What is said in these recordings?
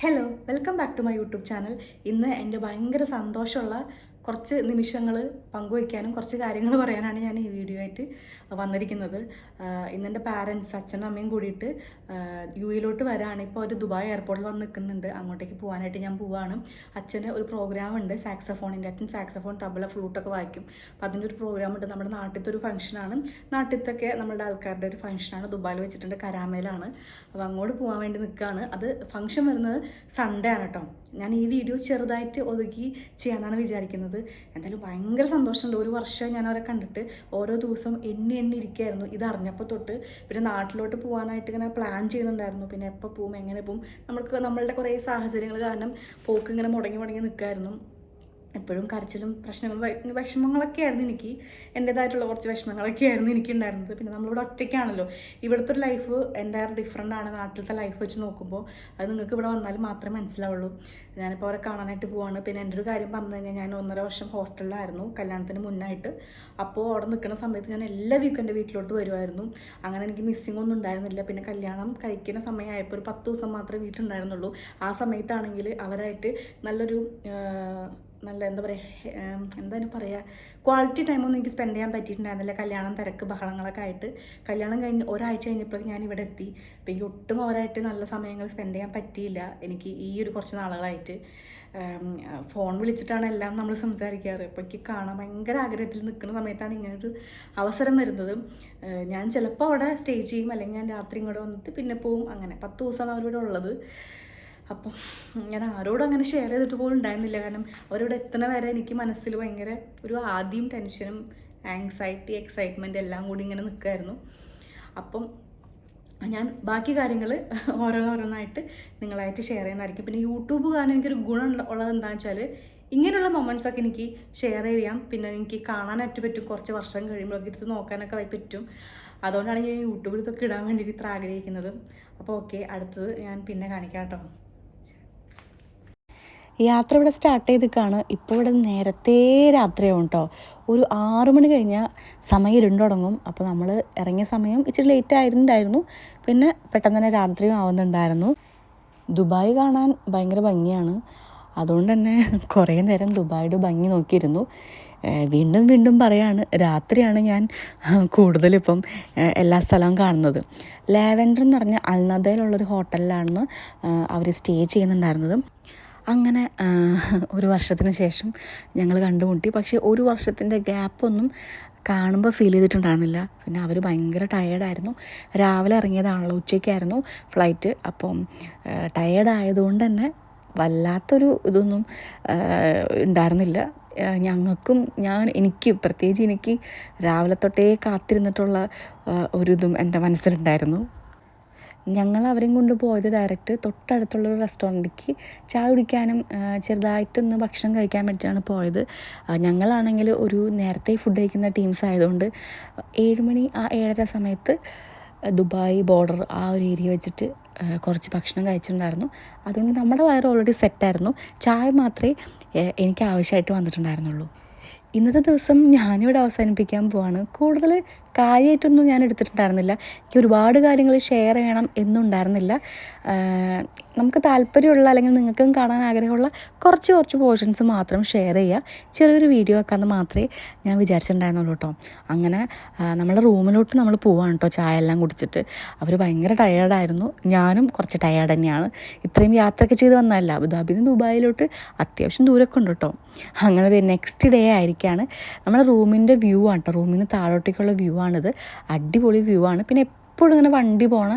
Hello welcome back to my YouTube channel ഇന്ന് എന്റെ ഭയങ്കര സന്തോഷമുള്ള കുറച്ച് നിമിഷങ്ങൾ പങ്കുവയ്ക്കാനും കുറച്ച് കാര്യങ്ങൾ പറയാനാണ് ഞാൻ ഈ വീഡിയോ ആയിട്ട് വന്നിരിക്കുന്നത്. ഇന്ന് ഇന്നെന്റെ പാരൻസ് അച്ഛനും അമ്മയും കൂടിയിട്ട് യു എയിലോട്ട് വരാണ്. ഇപ്പോൾ ഒരു ദുബായ് എയർപോർട്ടിൽ വന്ന് നിൽക്കുന്നുണ്ട്. അങ്ങോട്ടേക്ക് പോകാനായിട്ട് ഞാൻ പോവാണ്. അച്ഛന് ഒരു പ്രോഗ്രാം ഉണ്ട് സാക്സഫോണിന്റെ അച്ഛൻ സാക്സഫോൺ തബല ഫ്ലൂട്ടൊക്കെ വായിക്കും. അപ്പോൾ അതിന്റെ ഒരു പ്രോഗ്രാം ഉണ്ട്. നമ്മുടെ നാട്ടിലത്തെ ഒരു ഫംഗ്ഷനാണ് നാട്ടിലത്തൊക്കെ നമ്മുടെ ആൾക്കാരുടെ ഒരു ഫംഗ്ഷനാണ് ദുബായിൽ വെച്ചിട്ടുണ്ട് കരാമയിലാണ് അപ്പോൾ അങ്ങോട്ട് പോകാൻ വേണ്ടി നിൽക്കുകയാണ്. അത് ഫംഗ്ഷൻ വരുന്നത് സൺഡേ ആണ് കേട്ടോ. ഞാൻ ഈ വീഡിയോ ചെറുതായിട്ട് ഒതുക്കി ചെയ്യാനാണ് വിചാരിക്കുന്നത്. എന്തായാലും ഭയങ്കര സന്തോഷമുണ്ട്. ഒരു വർഷം ഞാൻ അവരെ കണ്ടിട്ട് ഓരോ ദിവസം എണ്ണി എണ്ണി ഇരിക്കുകയായിരുന്നു ഇതറിഞ്ഞപ്പോൾ തൊട്ട് പിന്നെ നാട്ടിലോട്ട് പോകാനായിട്ട് ഇങ്ങനെ പ്ലാൻ ചെയ്യുന്നുണ്ടായിരുന്നു. പിന്നെ എപ്പോൾ പോകും എങ്ങനെ പോകും നമ്മൾക്ക് നമ്മളുടെ കുറേ സാഹചര്യങ്ങൾ കാരണം പോക്ക് ഇങ്ങനെ മുടങ്ങി മുടങ്ങി നിൽക്കുമായിരുന്നു എപ്പോഴും കരച്ചിലും പ്രശ്നങ്ങളും വിഷമങ്ങളൊക്കെ ആയിരുന്നു എനിക്ക്. എന്റെതായിട്ടുള്ള കുറച്ച് വിഷമങ്ങളൊക്കെ ആയിരുന്നു എനിക്ക് ഉണ്ടായിരുന്നത് പിന്നെ നമ്മളിവിടെ ഒറ്റയ്ക്കാണല്ലോ. ഇവിടുത്തെ ഒരു ലൈഫ് എന്റെ ഡിഫറെന്റ് ആണ്. നാട്ടിലത്തെ ലൈഫ് വെച്ച് നോക്കുമ്പോൾ അത് നിങ്ങൾക്ക് ഇവിടെ വന്നാൽ മാത്രമേ മനസ്സിലാവുള്ളൂ. ഞാനിപ്പോൾ അവരെ കാണാനായിട്ട് പോവാണ്. പിന്നെ എന്റെ ഒരു കാര്യം പറഞ്ഞു കഴിഞ്ഞാൽ ഞാൻ ഒന്നര വർഷം ഹോസ്റ്റലിലായിരുന്നു. കല്യാണത്തിന് മുന്നായിട്ട്. അപ്പോൾ അവിടെ നിൽക്കുന്ന സമയത്ത് ഞാൻ എല്ലാ വീക്കും എന്റെ വീട്ടിലോട്ട് വരുമായിരുന്നു അങ്ങനെ എനിക്ക് മിസ്സിംഗ് ഒന്നും ഉണ്ടായിരുന്നില്ല. പിന്നെ കല്യാണം കഴിക്കുന്ന സമയമായപ്പോൾ ഒരു പത്ത് ദിവസം മാത്രമേ വീട്ടിലുണ്ടായിരുന്നുള്ളൂ. ആ സമയത്താണെങ്കിൽ അവരായിട്ട് നല്ലൊരു നല്ല എന്താ പറയുക എന്താണ് പറയുക ക്വാളിറ്റി ടൈമൊന്നും എനിക്ക് സ്പെൻഡ് ചെയ്യാൻ പറ്റിയിട്ടുണ്ടായിരുന്നില്ല. കല്യാണം തിരക്ക് ബഹളങ്ങളൊക്കെ ആയിട്ട്. കല്യാണം കഴിഞ്ഞ് ഒരാഴ്ച കഴിഞ്ഞപ്പോഴേക്കും ഞാൻ ഇവിടെ എത്തി. അപ്പോൾ എനിക്ക് ഒട്ടും അവരായിട്ട് നല്ല സമയങ്ങൾ സ്പെൻഡ് ചെയ്യാൻ പറ്റിയില്ല. എനിക്ക് ഈ ഒരു കുറച്ച് നാളുകളായിട്ട്. ഫോൺ വിളിച്ചിട്ടാണ് എല്ലാം നമ്മൾ സംസാരിക്കാറ്. അപ്പോൾ എനിക്ക് കാണാൻ ഭയങ്കര ആഗ്രഹത്തിൽ നിൽക്കുന്ന സമയത്താണ് ഇങ്ങനൊരു അവസരം വരുന്നത്. ഞാൻ ചിലപ്പോൾ അവിടെ സ്റ്റേ ചെയ്യും. അല്ലെങ്കിൽ ഞാൻ രാത്രി ഇങ്ങോട്ട് വന്നിട്ട് പിന്നെ പോവും. അങ്ങനെ പത്ത് ദിവസമാണ് അവരിവിടെ ഉള്ളത്. അപ്പം ഞാൻ ആരോടും അങ്ങനെ ഷെയർ ചെയ്തിട്ട് പോലും ഉണ്ടായിരുന്നില്ല. കാരണം അവരോട് എത്തണ വരെ എനിക്ക് മനസ്സിൽ ഭയങ്കര ഒരു ആദ്യം ടെൻഷനും ആങ്സൈറ്റി എക്സൈറ്റ്മെന്റ് എല്ലാം കൂടി ഇങ്ങനെ നിൽക്കുമായിരുന്നു അപ്പം ഞാൻ ബാക്കി കാര്യങ്ങൾ ഓരോന്നോരോന്നായിട്ട് നിങ്ങളായിട്ട് ഷെയർ ചെയ്യുന്നതായിരിക്കും. പിന്നെ യൂട്യൂബ് കാരണം എനിക്കൊരു ഗുണം ഉള്ള- ഉള്ളത് എന്താണെന്ന് വെച്ചാൽ ഇങ്ങനെയുള്ള മൊമെന്റ്സൊക്കെ എനിക്ക് ഷെയർ ചെയ്യാം. പിന്നെ എനിക്ക് കാണാനായിട്ട് പറ്റും. കുറച്ച് വർഷം കഴിയുമ്പോഴൊക്കെ എടുത്ത് നോക്കാനൊക്കെ പറ്റും. അതുകൊണ്ടാണ് ഞാൻ യൂട്യൂബിൽ ഇതൊക്കെ ഇടാൻ വേണ്ടിയിട്ട് ഇത്ര ആഗ്രഹിക്കുന്നത്. അപ്പോൾ ഓക്കെ അടുത്തത് ഞാൻ പിന്നെ കാണിക്കാം കേട്ടോ. യാത്ര ഇവിടെ സ്റ്റാർട്ട് ചെയ്തിക്കാണ്. ഇപ്പോൾ ഇവിടെ നേരത്തെ രാത്രിയാവും കേട്ടോ ഒരു ആറു മണി കഴിഞ്ഞാൽ സമയം ഇരുണ്ട് തുടങ്ങും. അപ്പോൾ നമ്മൾ ഇറങ്ങിയ സമയം ഇച്ചിരി ലേറ്റ് ആയിരുന്നുണ്ടായിരുന്നു പിന്നെ പെട്ടെന്ന് തന്നെ രാത്രിയും ആവുന്നുണ്ടായിരുന്നു. ദുബായ് കാണാൻ ഭയങ്കര ഭംഗിയാണ്. അതുകൊണ്ട് തന്നെ കുറേ നേരം ദുബായിയുടെ ഭംഗി നോക്കിയിരുന്നു. വീണ്ടും വീണ്ടും പറയാണ് രാത്രിയാണ് ഞാൻ കൂടുതലിപ്പം എല്ലാ സ്ഥലവും കാണുന്നത്. ലാവൻഡർ എന്ന് പറഞ്ഞ അൽനദയിലുള്ളൊരു ഹോട്ടലിലാണ് അവർ സ്റ്റേ ചെയ്യുന്നുണ്ടായിരുന്നത്. അങ്ങനെ ഒരു വർഷത്തിന് ശേഷം ഞങ്ങൾ കണ്ടുമുട്ടി. പക്ഷേ ഒരു വർഷത്തിന്റെ ഗ്യാപ്പൊന്നും കാണുമ്പോൾ ഫീൽ ചെയ്തിട്ടുണ്ടായിരുന്നില്ല. പിന്നെ അവർ ഭയങ്കര ടയേർഡായിരുന്നു രാവിലെ ഇറങ്ങിയതാണല്ലോ ഉച്ചയ്ക്കായിരുന്നു ഫ്ലൈറ്റ് അപ്പം ടയേർഡായതുകൊണ്ട് തന്നെ വല്ലാത്തൊരു ഇതൊന്നും ഉണ്ടായിരുന്നില്ല. ഞങ്ങൾക്കും ഞാൻ എനിക്ക് പ്രത്യേകിച്ച് എനിക്ക് രാവിലെ തൊട്ടേ കാത്തിരുന്നിട്ടുള്ള ഒരിതും എന്റെ മനസ്സിലുണ്ടായിരുന്നു. ഞങ്ങൾ അവരെയും കൊണ്ട് പോയത് ഡയറക്റ്റ് തൊട്ടടുത്തുള്ള റെസ്റ്റോറന്റിലേക്ക് ചായ കുടിക്കാനും ചെറുതായിട്ടൊന്ന് ഭക്ഷണം കഴിക്കാൻ വേണ്ടിയിട്ടാണ് പോയത്. ഞങ്ങളാണെങ്കിൽ ഒരു നേരത്തെ ഫുഡ് കഴിക്കുന്ന ടീംസ് ആയതുകൊണ്ട് ഏഴ് മണി ആ ഏഴര സമയത്ത് ദുബായ് ബോർഡർ ആ ഒരു ഏരിയ വെച്ചിട്ട് കുറച്ച് ഭക്ഷണം കഴിച്ചിട്ടുണ്ടായിരുന്നു. അതുകൊണ്ട് നമ്മുടെ വയർ ഓൾറെഡി സെറ്റായിരുന്നു ചായ മാത്രമേ എനിക്ക് ആവശ്യമായിട്ട് വന്നിട്ടുണ്ടായിരുന്നുള്ളൂ. ഇന്നത്തെ ദിവസം ഞാനിവിടെ അവസാനിപ്പിക്കാൻ പോവാണ്. കൂടുതൽ കാര്യമായിട്ടൊന്നും ഞാൻ എടുത്തിട്ടുണ്ടായിരുന്നില്ല. എനിക്ക് ഒരുപാട് കാര്യങ്ങൾ ഷെയർ ചെയ്യണം എന്നുണ്ടായിരുന്നില്ല. നമുക്ക് താല്പര്യമുള്ള അല്ലെങ്കിൽ നിങ്ങൾക്കും കാണാൻ ആഗ്രഹമുള്ള കുറച്ച് കുറച്ച് പോർഷൻസ് മാത്രം ഷെയർ ചെയ്യുക ചെറിയൊരു വീഡിയോ ആക്കാമെന്ന് മാത്രമേ ഞാൻ വിചാരിച്ചിട്ടുണ്ടായിരുന്നുള്ളൂ കേട്ടോ. അങ്ങനെ നമ്മുടെ റൂമിലോട്ട് നമ്മൾ പോവാണ് കേട്ടോ ചായ എല്ലാം കുടിച്ചിട്ട്. അവർ ഭയങ്കര ടയേർഡായിരുന്നു ഞാനും കുറച്ച് ടയേർഡ് തന്നെയാണ്. ഇത്രയും യാത്രയൊക്കെ ചെയ്ത് വന്നതല്ല. അബുദാബിയിൽ നിന്ന് ദുബായിലോട്ട് അത്യാവശ്യം ദൂരമൊക്കെ ഉണ്ട് കേട്ടോ. അങ്ങനെ നെക്സ്റ്റ് ഡേ ആയിരിക്കാണ്. നമ്മുടെ റൂമിന്റെ വ്യൂ ആണ് കേട്ടോ. റൂമിൽ നിന്ന് താഴോട്ടേക്കുള്ള വ്യൂ ആണിത്. അടിപൊളി വ്യൂ ആണ്. പിന്നെ എപ്പോഴും ഇങ്ങനെ വണ്ടി പോണ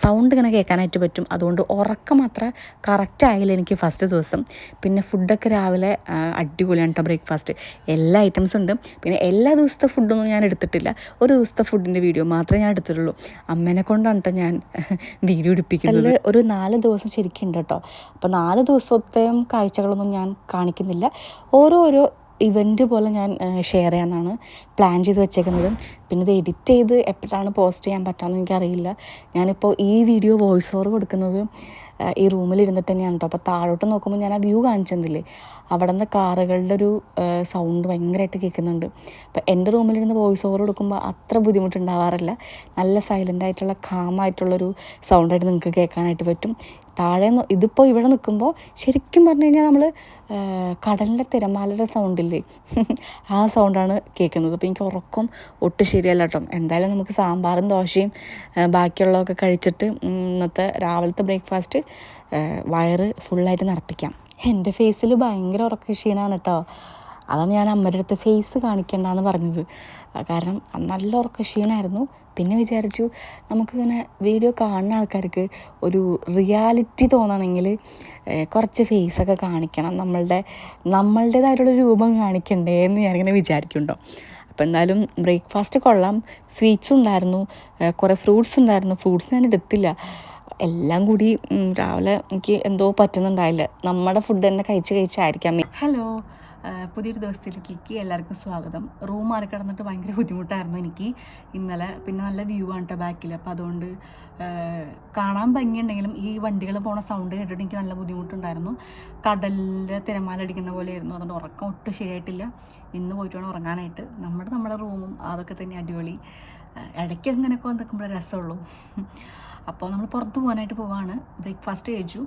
സൗണ്ട് ഇങ്ങനെ കേൾക്കാനായിട്ട് പറ്റും. അതുകൊണ്ട് ഉറക്കം അത്ര കറക്റ്റ് ആയില്ല എനിക്ക് ഫസ്റ്റ് ദിവസം. പിന്നെ ഫുഡൊക്കെ രാവിലെ അടിപൊളിയാണ് കേട്ടോ ബ്രേക്ക്ഫാസ്റ്റ് എല്ലാ ഐറ്റംസും ഉണ്ട്. പിന്നെ എല്ലാ ദിവസത്തെ ഫുഡൊന്നും ഞാൻ എടുത്തിട്ടില്ല. ഒരു ദിവസത്തെ ഫുഡിന്റെ വീഡിയോ മാത്രമേ ഞാൻ എടുത്തിട്ടുള്ളൂ. അമ്മേനെ കൊണ്ടാണ് കേട്ടോ ഞാൻ വീഡിയോ എടുപ്പിക്കുന്നത്. ഒരു നാല് ദിവസം ശരിക്കും ഉണ്ട് കേട്ടോ അപ്പോൾ നാല് ദിവസത്തെയും കാഴ്ചകളൊന്നും ഞാൻ കാണിക്കുന്നില്ല. ഓരോരോ ഇവന്റ് പോലെ ഞാൻ ഷെയർ ചെയ്യാനാണ് പ്ലാൻ ചെയ്ത് വെച്ചേക്കുന്നത്. പിന്നെ ഇത് എഡിറ്റ് ചെയ്ത് എപ്പോഴാണ് പോസ്റ്റ് ചെയ്യാൻ പറ്റാമെന്ന് എനിക്കറിയില്ല. ഞാനിപ്പോൾ ഈ വീഡിയോ വോയിസ് ഓവർ കൊടുക്കുന്നത് ഈ റൂമിലിരുന്നിട്ട് തന്നെയാണ് കേട്ടോ അപ്പോൾ താഴോട്ട് നോക്കുമ്പോൾ ഞാൻ ആ വ്യൂ കാണിച്ചെന്നില്ലേ? അവിടെ നിന്ന് കാറുകളുടെ ഒരു സൗണ്ട് ഭയങ്കരമായിട്ട് കേൾക്കുന്നുണ്ട്. അപ്പോൾ എന്റെ റൂമിലിരുന്ന് വോയിസ് ഓവർ കൊടുക്കുമ്പോൾ അത്ര ബുദ്ധിമുട്ടുണ്ടാവാറില്ല. നല്ല സൈലന്റ് ആയിട്ടുള്ള കാമായിട്ടുള്ളൊരു സൗണ്ടായിട്ട് നിങ്ങൾക്ക് കേൾക്കാനായിട്ട് പറ്റും. താഴെ ഇതിപ്പോൾ ഇവിടെ നിൽക്കുമ്പോൾ ശരിക്കും പറഞ്ഞു കഴിഞ്ഞാൽ നമ്മൾ കടലിന്റെ തിരമാലയുടെ സൗണ്ടില്ലേ ആ സൗണ്ടാണ് കേൾക്കുന്നത്. അപ്പോൾ എനിക്ക് ഉറക്കം ഒട്ടും ശരിയല്ല കേട്ടോ. എന്തായാലും നമുക്ക് സാമ്പാറും ദോശയും ബാക്കിയുള്ളതൊക്കെ കഴിച്ചിട്ട് ഇന്നത്തെ രാവിലത്തെ ബ്രേക്ക്ഫാസ്റ്റ് വയറ് ഫുള്ളായിട്ട് നിറപ്പിക്കാം. എന്റെ ഫേസിൽ ഭയങ്കര ഉറക്ക ക്ഷീണമാണ് കേട്ടോ. അതാണ് ഞാൻ അമ്മയുടെ അടുത്ത് ഫേസ് കാണിക്കണ്ടെന്ന് പറഞ്ഞത്. കാരണം നല്ല ഉറക്ക ക്ഷീണമായിരുന്നു പിന്നെ വിചാരിച്ചു നമുക്കിങ്ങനെ വീഡിയോ കാണുന്ന ആൾക്കാർക്ക് ഒരു റിയാലിറ്റി തോന്നണമെങ്കിൽ കുറച്ച് ഫേസൊക്കെ കാണിക്കണം. നമ്മളുടെ നമ്മളുടേതായിട്ടുള്ള രൂപം കാണിക്കണ്ടേ എന്ന് ഞാനിങ്ങനെ വിചാരിക്കുന്നുണ്ടോ. അപ്പോൾ എന്തായാലും ബ്രേക്ക്ഫാസ്റ്റ് കൊള്ളാം. സ്വീറ്റ്സ് ഉണ്ടായിരുന്നു. കുറേ ഫ്രൂട്ട്സ് ഉണ്ടായിരുന്നു. ഫ്രൂട്ട്സ് ഞാൻ എടുത്തില്ല. എല്ലാം കൂടി രാവിലെ എനിക്ക് എന്തോ പറ്റുന്നുണ്ടായില്ല. നമ്മുടെ ഫുഡ് തന്നെ കഴിച്ച് കഴിച്ചായിരിക്കാം ഹലോ പുതിയൊരു ദിവസത്തിലേക്ക് എല്ലാവർക്കും സ്വാഗതം. റൂം മാറി കിടന്നിട്ട് ഭയങ്കര ബുദ്ധിമുട്ടായിരുന്നു എനിക്ക് ഇന്നലെ. പിന്നെ നല്ല വ്യൂ ആണ് കേട്ടോ ബാക്കിൽ അപ്പോൾ അതുകൊണ്ട് കാണാൻ ഭംഗിയുണ്ടെങ്കിലും ഈ വണ്ടികൾ പോണ സൗണ്ട് കേട്ടിട്ട് എനിക്ക് നല്ല ബുദ്ധിമുട്ടുണ്ടായിരുന്നു. കടലിലെ തിരമാല അടിക്കുന്ന പോലെയായിരുന്നു. അതുകൊണ്ട് ഉറക്കം ഒട്ടും ശരിയായിട്ടില്ല. ഇന്ന് പോയിട്ട് വേണം ഉറങ്ങാനായിട്ട്. നമ്മുടെ നമ്മുടെ റൂമും അതൊക്കെ തന്നെ അടിപൊളി. ഇടയ്ക്ക് അങ്ങനെയൊക്കെ വന്നിക്കുമ്പോഴേ രസമുള്ളൂ. അപ്പോൾ നമ്മൾ പുറത്ത് പോകാനായിട്ട് പോവാണ്. ബ്രേക്ക്ഫാസ്റ്റ് കഴിച്ചു.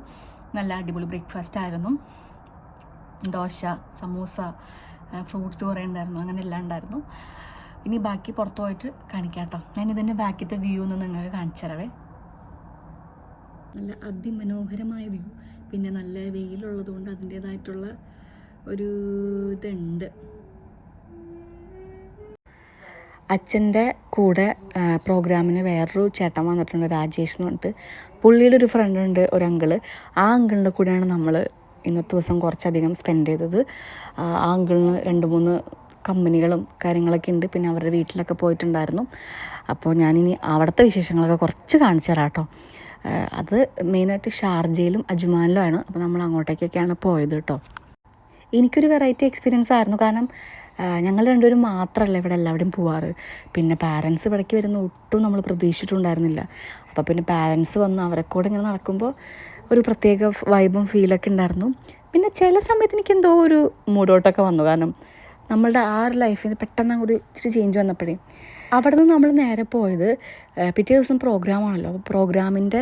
നല്ല അടിപൊളി ബ്രേക്ക്ഫാസ്റ്റ് ആയിരുന്നു. ദോശ സമൂസ ഫ്രൂട്ട്സ് കുറേ ഉണ്ടായിരുന്നു. അങ്ങനെ എല്ലാം ഉണ്ടായിരുന്നു. ഇനി ബാക്കി പുറത്ത് പോയിട്ട് കാണിക്കാം കേട്ടോ. ഞാൻ ഇതിന്റെ ബാക്കിത്തെ വ്യൂ ഒന്ന് നിങ്ങൾക്ക് കാണിച്ചു തരവേ. നല്ല അതിമനോഹരമായ വ്യൂ പിന്നെ നല്ല വെയിലുള്ളത് കൊണ്ട് അതിന്റേതായിട്ടുള്ള ഒരു ഇതുണ്ട്. അച്ഛന്റെ കൂടെ പ്രോഗ്രാമിന് വേറൊരു ചേട്ടൻ വന്നിട്ടുണ്ട് രാജേഷ് എന്ന് പറഞ്ഞിട്ട്. പുള്ളിയുടെ ഒരു ഫ്രണ്ട് ഉണ്ട് ഒരു അങ്കിൾ ആ അങ്കിളിന്റെ കൂടെയാണ് നമ്മൾ ഇന്നത്തെ ദിവസം കുറച്ചധികം സ്പെൻഡ് ചെയ്തത്. ആ അങ്കിളിന് രണ്ട് മൂന്ന് കമ്പനികളും കാര്യങ്ങളൊക്കെ ഉണ്ട്. പിന്നെ അവരുടെ വീട്ടിലൊക്കെ പോയിട്ടുണ്ടായിരുന്നു. അപ്പോൾ ഞാനിനി അവിടുത്തെ വിശേഷങ്ങളൊക്കെ കുറച്ച് കാണിച്ചു തരാം കേട്ടോ. അത് മെയിനായിട്ട് ഷാർജയിലും അജ്മാനിലുമാണ് അപ്പോൾ നമ്മൾ അങ്ങോട്ടേക്കൊക്കെയാണ് പോയത് കേട്ടോ. എനിക്കൊരു വെറൈറ്റി എക്സ്പീരിയൻസ് ആയിരുന്നു. കാരണം ഞങ്ങൾ രണ്ടുപേരും മാത്രമല്ല ഇവിടെ എല്ലാവരും പോവാറ്. പിന്നെ പാരൻസ് ഇവിടേക്ക് വരുന്ന ഒട്ടും നമ്മൾ പ്രതീക്ഷിച്ചിട്ടുണ്ടായിരുന്നില്ല. അപ്പോൾ പിന്നെ പാരൻസ് വന്ന് അവരെ കൂടെ ഇങ്ങനെ നടക്കുമ്പോൾ ഒരു പ്രത്യേക വൈബും ഫീലൊക്കെ ഉണ്ടായിരുന്നു. പിന്നെ ചില സമയത്ത് എനിക്ക് എന്തോ ഒരു മൂഡോട്ടൊക്കെ വന്നു. കാരണം നമ്മളുടെ ആ ഒരു ലൈഫിൽ നിന്ന് പെട്ടെന്ന് അങ്ങോട്ട് ഇച്ചിരി ചേഞ്ച് വന്നപ്പോഴേ അവിടെ നിന്ന് നമ്മൾ നേരെ പോയത് പിറ്റേ ദിവസം പ്രോഗ്രാമാണല്ലോ അപ്പോൾ പ്രോഗ്രാമിന്റെ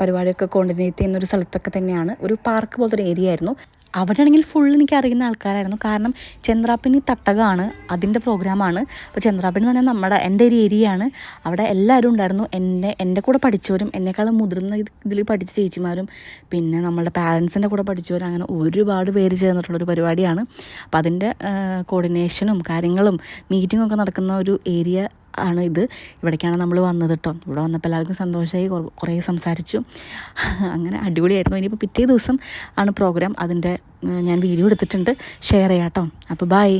പരിപാടിയൊക്കെ കോർഡിനേറ്റ് ചെയ്യുന്ന ഒരു സ്ഥലത്തൊക്കെ തന്നെയാണ്. ഒരു പാർക്ക് പോലത്തെ ഒരു ഏരിയ ആയിരുന്നു. അവിടെ ആണെങ്കിൽ ഫുൾ എനിക്ക് അറിയുന്ന ആൾക്കാരായിരുന്നു. കാരണം ചന്ദ്രാപ്പിനി തട്ടകമാണ് അതിന്റെ പ്രോഗ്രാമാണ് അപ്പോൾ ചന്ദ്രാപ്പിനി എന്ന് പറഞ്ഞാൽ നമ്മുടെ എന്റെ ഒരു ഏരിയയാണ് അവിടെ എല്ലാവരും ഉണ്ടായിരുന്നു. എന്നെ എന്റെ കൂടെ പഠിച്ചവരും എന്നെക്കാളും മുതിർന്ന ഇതിൽ പഠിച്ച ചേച്ചിമാരും പിന്നെ നമ്മുടെ പാരൻസിന്റെ കൂടെ പഠിച്ചവരും അങ്ങനെ ഒരുപാട് പേര് ചേർന്നിട്ടുള്ളൊരു പരിപാടിയാണ്. അപ്പോൾ അതിന്റെ കോർഡിനേഷനും കാര്യങ്ങളും മീറ്റിങ്ങും ഒക്കെ നടക്കുന്ന ഒരു ഏരിയ ആണ് ഇത്. ഇവിടേക്കാണ് നമ്മൾ വന്നത് കേട്ടോ ഇവിടെ വന്നപ്പോൾ എല്ലാവർക്കും സന്തോഷമായി കുറ- സംസാരിച്ചു. അങ്ങനെ അടിപൊളിയായിരുന്നു. ഇനിയിപ്പോൾ പിറ്റേ ദിവസം ആണ് പ്രോഗ്രാം അതിന്റെ ഞാൻ വീഡിയോ എടുത്തിട്ടുണ്ട്. ഷെയർ ചെയ്യാം കേട്ടോ അപ്പോൾ ബൈ